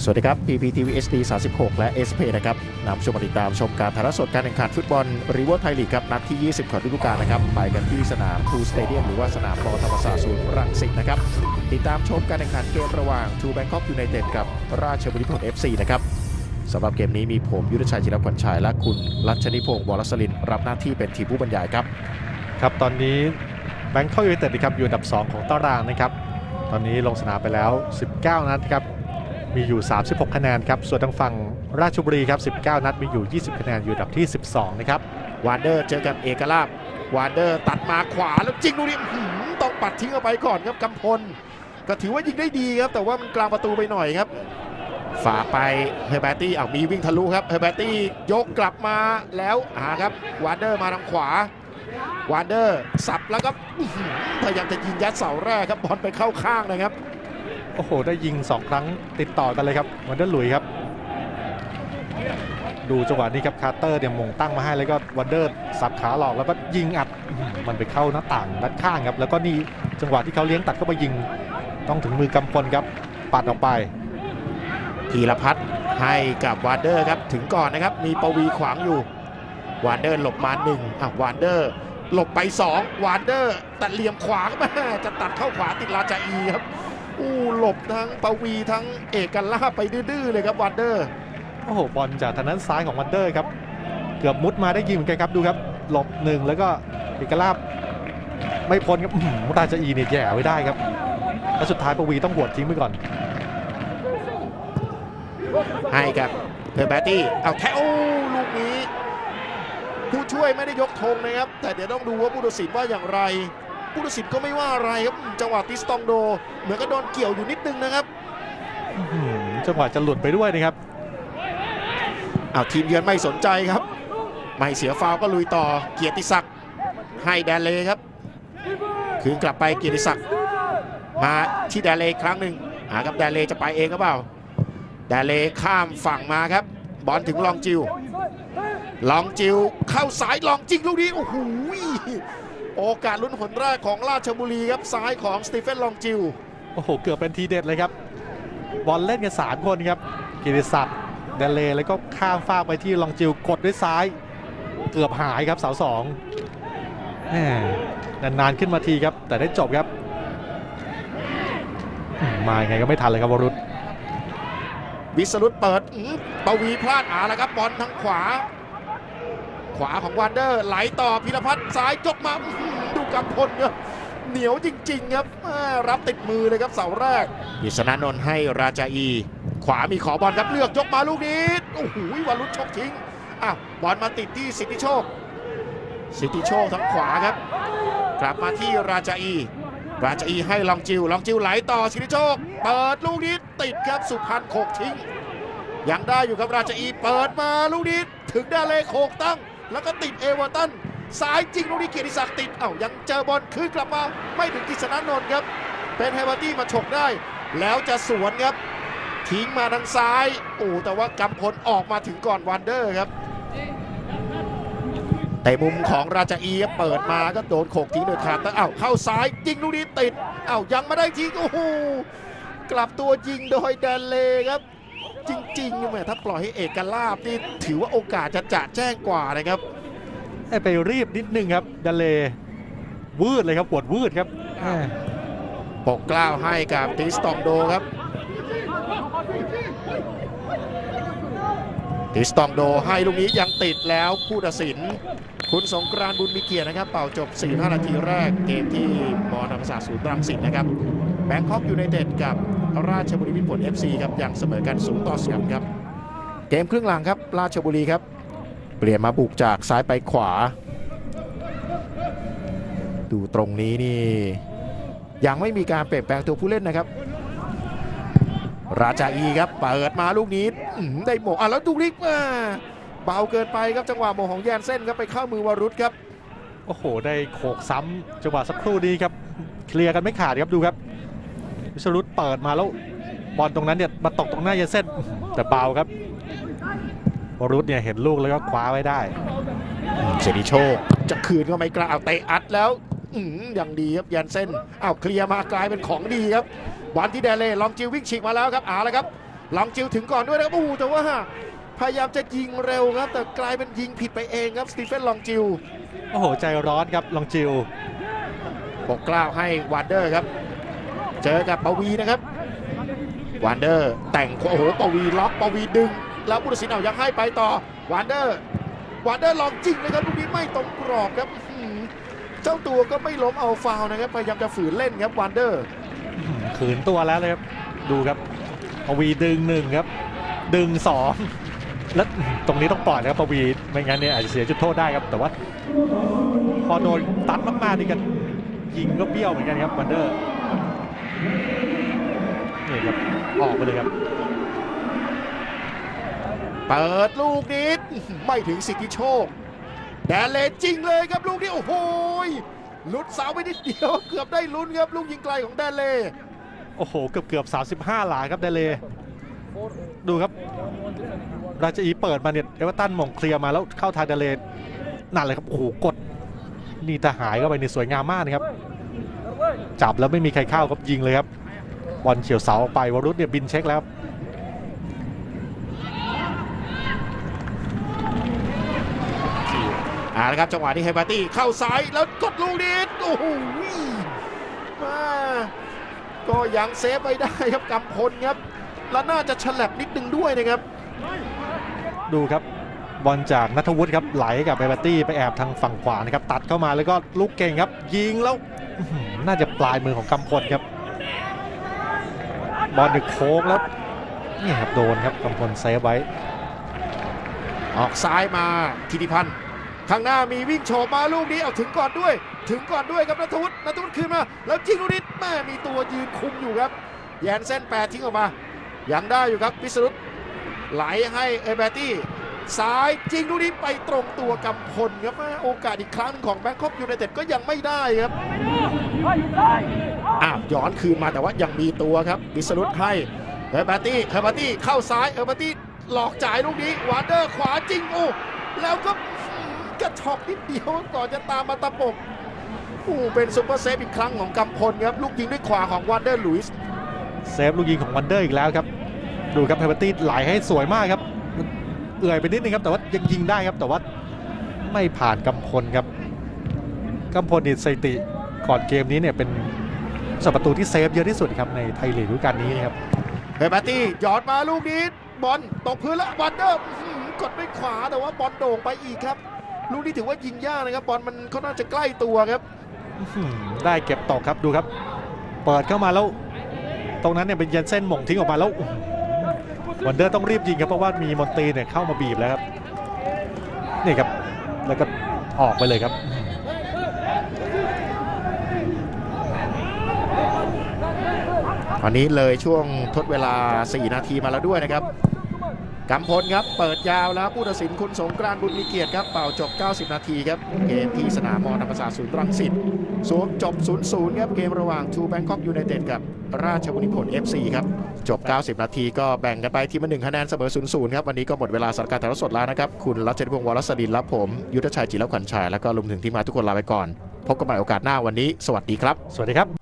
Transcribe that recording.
สวัสดีครับ PPTV HD 36 และ SP นะครับนำชมติดตามชมการถ่ายทอดสดการแข่งขันฟุตบอลรีเวอร์ไทยลีกครับ นัดที่ 20 ของฤดูกาลนะครับ ไปกันที่สนามทูสเตเดียมหรือว่าสนามบอลธรรมศาสตร์ศูนย์รังสิตนะครับ ติดตามชมการแข่งขันเกมระหว่างทูแบงคอกยูไนเต็ดกับราชบุรีพล FC นะครับสำหรับเกมนี้มีผมยุทธชัยจิรขวัญชัยและคุณรัชนิพงศ์วรสลินรับหน้าที่เป็นทีมผู้บรรยายครับ ครับตอนนี้แบงค์เข้ายูไนเต็ดนะครับอยู่อันดับ 2 ของตารางนะครับ ตอนนี้ลงสนามไปแล้ว 19 นัดครับ มีอยู่ 36 คะแนนครับ ส่วนทางฝั่งราชบุรีครับ 19 นัดมีอยู่ 20 คะแนนอยู่อันดับที่ 12 นะครับ วานเดอร์เจอกับเอกลาบวานเดอร์ตัดมาขวาแล้วจริงดูดิต้องปัดทิ้งออกไปก่อนครับกำพล ก็ถือว่ายิงได้ดีครับ แต่ว่ามันกลางประตูไปหน่อยครับ ฝากไปเฮอร์แบตตี้เอามีวิ่งทะลุครับเฮอร์แบตตี้ยกกลับมาแล้วหาครับวานเดอร์มาทางขวาวานเดอร์สับแล้วก็อื้อหือพยายามจะยิงยัดเสาแรกครับบอลไปเข้าข้างนะครับ โอ้โห ได้ยิง 2 ครั้งติดต่อกันเลยครับวันเดอร์หลุยส์ครับ ดูจังหวะนี้ครับคาร์เตอร์เนี่ยมงตั้งมาให้แล้วก็วันเดอร์สับขาหลอกแล้วก็ยิงอัดมันไปเข้าหน้าต่างด้านข้างครับ แล้วก็นี่จังหวะที่เขาเลี้ยงตัดเข้าไปยิงต้องถึงมือกำพลครับปัดออกไปพีรพัฒน์ให้กับวานเดอร์ครับถึงก่อนนะครับ มีปวีขวางอยู่วานเดอร์หลบมาหนึ่งอะวานเดอร์หลบไปสองวานเดอร์ตัดเหลี่ยมขวางแม่จะตัดเข้าขวาติดลาจาอีครับ อู้หลบทั้งปวีทั้งเอกลาบไปดื้อๆเลยครับวานเดอร์โอ้โหบอลจากทางด้านซ้ายของวันเดอร์ครับ เกือบมุดมาได้ยิงเหมือนกันครับดูครับ หลบหนึ่งแล้วก็เอกลาบไม่พ้นครับอื้อหือราชอีเนี่ยแย่ไว้ได้ครับ แล้วสุดท้ายปวีต้องหวดทิ้งไปก่อน ให้กับเทอร์แบตตี้เอาแค่โอ้ลูกนี้ ผู้ช่วยไม่ได้ยกธงนะครับ แต่เดี๋ยวต้องดูว่าผู้ตัดสินว่าอย่างไร ผู้ตัดสินก็ไม่ว่าอะไรครับอืมจังหวะติสตองโด เหมือนกับโดนเกี่ยวอยู่นิดนึงนะครับอื้อหือจังหวะจะหลุดไปด้วยนะครับเอาทีมเยือนไม่สนใจครับ ไม่เสียฟาวล์ก็ลุยต่อเกียรติศักดิ์ให้แดนเลครับ คืนกลับไปเกียรติศักดิ์มาที่แดนเลอีกครั้งหนึ่งหากับแดนเลจะไปเองหรือเปล่าแดนเลข้ามฝั่งมาครับบอลถึงลองจิว ลองจิวเข้าสายลองจริงลูกนี้โอ้โห โอกาสลุ้นผลแรกของราชบุรีครับซ้ายของสตีเฟนลองจิวโอ้โห เกือบเป็นทีเด็ดเลยครับ บอลเล่นกันสามคนครับ กิติศักดิ์เดเลแล้วก็ข้ามฟากไปที่ลองจิวกดด้วยซ้าย เกือบหายครับเสาสองแหม่นานๆขึ้นมาทีครับ แต่ได้จบครับอืมมายังไงก็ไม่ทันเลยครับวรุษวิสรุตเปิดอื้อปวีพลาดอาแล้วครับบอลทางขวาข วาของวันเดอร์ ไหลต่อพิรพัฒน์ซ้ายยกมาดูกำพลครับเหนียวจริง ๆ ครับรับติดมือเลยครับเสาแรกกิษณนนท์ให้ราจาอี ขวามีขอบอลครับเลือกยกมาลูกนี้โอ้โหวารุษชกทิ้งอะบอลมาติดที่สิทธิโชค สิทธิโชคทางขวาครับ กลับมาที่ราจาอี ราจาอีให้ลองจิวลองจิวไหลต่อสิทธิโชค เปิดลูกนี้ติดครับสุพรรณโขกทิ้งยังได้อยู่ครับราชาอีเปิดมาลูกนี้ถึงได้เลยโขกตั้ง แล้วก็ติดเอเวอร์ตันสายจริงลูกนี้เกียรติศักดิ์ติดเอ้ายังเจอบอลคืนกลับมาไม่ถึงกิษณนนท์ครับ เป็นไฮเบอร์ตี้มาฉกได้ แล้วจะสวนครับ ทิ้งมาทางซ้ายโอ้แต่ว่ากำพลออกมาถึงก่อนวันเดอร์ครับแต่มุมของราชอีเปิดมาก็โดนโขกทิ้งโดยขาดแต่เอ้าเข้าซ้ายยิงลูกนี้ติดเอ้ายังไม่ได้ทิ้งโอ้โหกลับตัวยิงโดยแดนเลครับ จริงๆแหมถ้าปล่อยให้เอกลาบนี่ถือว่าโอกาสจะจะแจ้งกว่านะครับให้ไปรีบนิดนึงครับเดเลวืดเลยครับปวดวืดครับแหม่ปกกล้าวให้กับติสตองโดครับ ติสตองโดให้ลูกนี้ยังติดแล้วผู้ตัดสิน คุณสงกรานต์บุญมีเกียรตินะครับ เป่าจบ 45 นาทีแรกเกมที่มอธรรมศาสตร์ศูนย์รังสิตนะครับแบงคอกยูไนเต็ดกับราชบุรีมิตรผล FC ครับยังเสมอกัน0ต่อ0ครับ เกมครึ่งหลังครับ ราชบุรีครับ เปลี่ยนมาบุกจากซ้ายไปขวา ดูตรงนี้นี่ยังไม่มีการเปลี่ยนแปลงตัวผู้เล่นนะครับ ราชาอีครับเปิดมาลูกนี้อื้อหือได้โหมงอะแล้วดูนิกมาเบาเกินไปครับจังหวะโมงของแยนเส้นครับไปเข้ามือวารุธครับโอ้โห ได้โขกซ้ำจังหวะสักครู่นี้ครับเคลียร์กันไม่ขาดครับดูครับวิสรุตเปิดมาแล้วบอลตรงนั้นเนี่ยมาตกตรงหน้าเยนเส้นแต่เบาครับวรุษเนี่ยเห็นลูกแล้วก็คว้าไว้ได้เสรีโชคจะคืนก็ไม่กล้าเอาเตะอัดแล้วอืมอย่างดีครับแยนเส้นอ้าวเคลียร์มากลายเป็นของดีครับ บอลที่แดเล่ลองจิววิ่งฉีกมาแล้วครับเอาละครับ ลองจิวถึงก่อนด้วยนะครับโอ้โหแต่ว่าพยายามจะยิงเร็วครับ แต่กลายเป็นยิงผิดไปเองครับสตีเฟนลองจิวโอ้โหใจร้อนครับลองจิวปกกล้าวให้วานเดอร์ครับ เจอกับปวีนะครับวานเดอร์ แต่งโอ้โหปวีล็อกปวีดึง แล้วผู้ตัดสินเอายังให้ไปต่อวานเดอร์วานเดอร์ลองจริงนะครับลูกนี้ไม่ตรงกรอบครับอื้อหือเจ้าตัวก็ไม่ล้มเอาฟาวล์นะครับพยายามจะฝืนเล่นครับวานเดอร์ ขืนตัวแล้วเลยครับดูครับปวีดึงหนึ่งครับ ดึงสองแล้วตรงนี้ต้องปล่อยนะครับปวีไม่งั้นเนี่ยอาจจะเสียจุดโทษได้ครับ แต่ว่าพอโดนตัดมากๆนี่กันยิงก็เบี้ยวเหมือนกันครับวันเดอร์นี่ครับออกไปเลยครับเปิดลูกนี้ไม่ถึงสิทธิโชคแดนเลจริงเลยครับลูกนี้โอ้โหยหลุดเสาไปนิดเดียวเกือบได้ลุ้นครับลูกยิงไกลของแดนเล โอ้โห เกือบเกือบ35 หลาครับเดเลดูครับ ราชอีเปิดมาเนี่ยเอเวอร์ตันหมงเคลียร์มาแล้วเข้าทางเดเลนั่นเลยครับ โอ้โห กด นี่ทหายเข้าไปนี่สวยงามมากนะครับ จับแล้วไม่มีใครเข้าครับยิงเลยครับ บอลเฉียวเสาออกไปวรุษเนี่ยบินเช็คแล้วอ่านะครับจังหวะนี้ไฮบาร์ตี้เข้าซ้ายแล้วกดลูกนี้โอ้โหมา ก็ยังเซฟไว้ได้ครับกำพลครับ แล้วน่าจะฉลับนิดนึงด้วยนะครับ ดูครับบอลจากนัทวุฒิครับไหลกับเบเบตี้ไปแอบทางฝั่งขวานะครับตัดเข้ามาแล้วก็ลูกเก่งครับ ยิงแล้วอื้อหือน่าจะปลายมือของกำพลครับบอลเนี่ยโค้งแล้วนี่ครับโดนครับกำพลเซฟไว้ ออกซ้ายมาธิติพันธ์ข้างหน้ามีวิ่งโฉบมาลูกนี้เอาถึงก่อนด้วย ถึงก่อนด้วยครับนัทวุฒินัทวุฒิคืนมา แล้วยิงลูกนี้แม่มีตัวยืนคุมอยู่ครับ แยนเส้นแปดทิ้งออกมา ยังได้อยู่ครับวิสรุตไหลให้เอเบตี้ซ้ายจริงลูกนี้ไปตรงตัวกำพลครับโอกาสอีกครั้งของแบงคอกยูไนเต็ดก็ยังไม่ได้ครับอ้าวย้อนคืนมาแต่ว่ายังมีตัวครับวิสรุตให้เอเบร์ตี้เอเบร์ตี้เข้าซ้ายเอเบร์ตี้หลอกจ่ายลูกนี้วาเดอร์ขวาจริงโอ้แล้วก็กระชอกนิดเดียวก่อนจะตามมาตะปบ โอ้เป็นซุปเปอร์เซฟอีกครั้งของกำพลครับ ลูกยิงด้วยขวาของวานเดอร์ลุยส์เซฟลูกยิงของวันเดอร์อีกแล้วครับ ดูครับเฮเบตี้ไหลให้สวยมากครับ เอื่อยไปนิดนึงครับ แต่ว่ายังยิงได้ครับ แต่ว่าไม่ผ่านกำพลครับกำพลนี่สถิติก่อนเกมนี้เนี่ยเป็นสัประตูที่เซฟเยอะที่สุดครับในไทยลีกฤดูกาลนี้นะครับเฮเบร์ตี้หยอดมาลูกนี้บอลตกพื้นแล้ววันเดอร์อื้อหือกดด้วยขวาแต่ว่าบอลโด่งไปอีกครับ ลูกนี้ถือว่ายิงยากนะครับบอลมันเขาน่าจะใกล้ตัวครับอื้อหือ ได้เก็บตกครับดูครับ เปิดเข้ามาแล้ว ตรงนั้นเนี่ยเป็นเยนเส้นหม่งทิ้งออกมาแล้ววันเดอร์ต้องรีบยิงครับเพราะว่ามีมอนตีเนี่ยเข้ามาบีบแล้วครับนี่ครับแล้วก็ออกไปเลยครับตอนนี้เลยช่วงทดเวลา 4 นาทีมาแล้วด้วยนะครับ กำพลครับเปิดยาวแล้วผู้ตัดสินคุณสงกรานต์บุญมีเกียรติครับเป่าจบ 90 นาทีครับเกมที่สนามมอธรรมศาสตร์ศูนย์รังสิตสวมจบ 0-0ครับเกมระหว่างทูแบงคอกยูไนเต็ดกับราชบุรีผล FC ครับจบ 90 นาทีก็แบ่งกันไปทีมละหนึ่งคะแนนเสมอ 0-0 ครับวันนี้ก็หมดเวลาสัการถ่ายทอดสดแล้วนะครับคุณรัชเชพงศ์วรสดินและผม ยุทธชัยจิรขวัญชัยแล้วก็รวมถึงที่มาทุกคนลาไปก่อน พบกันใหม่โอกาสหน้าวันนี้ สวัสดีครับ สวัสดีครับ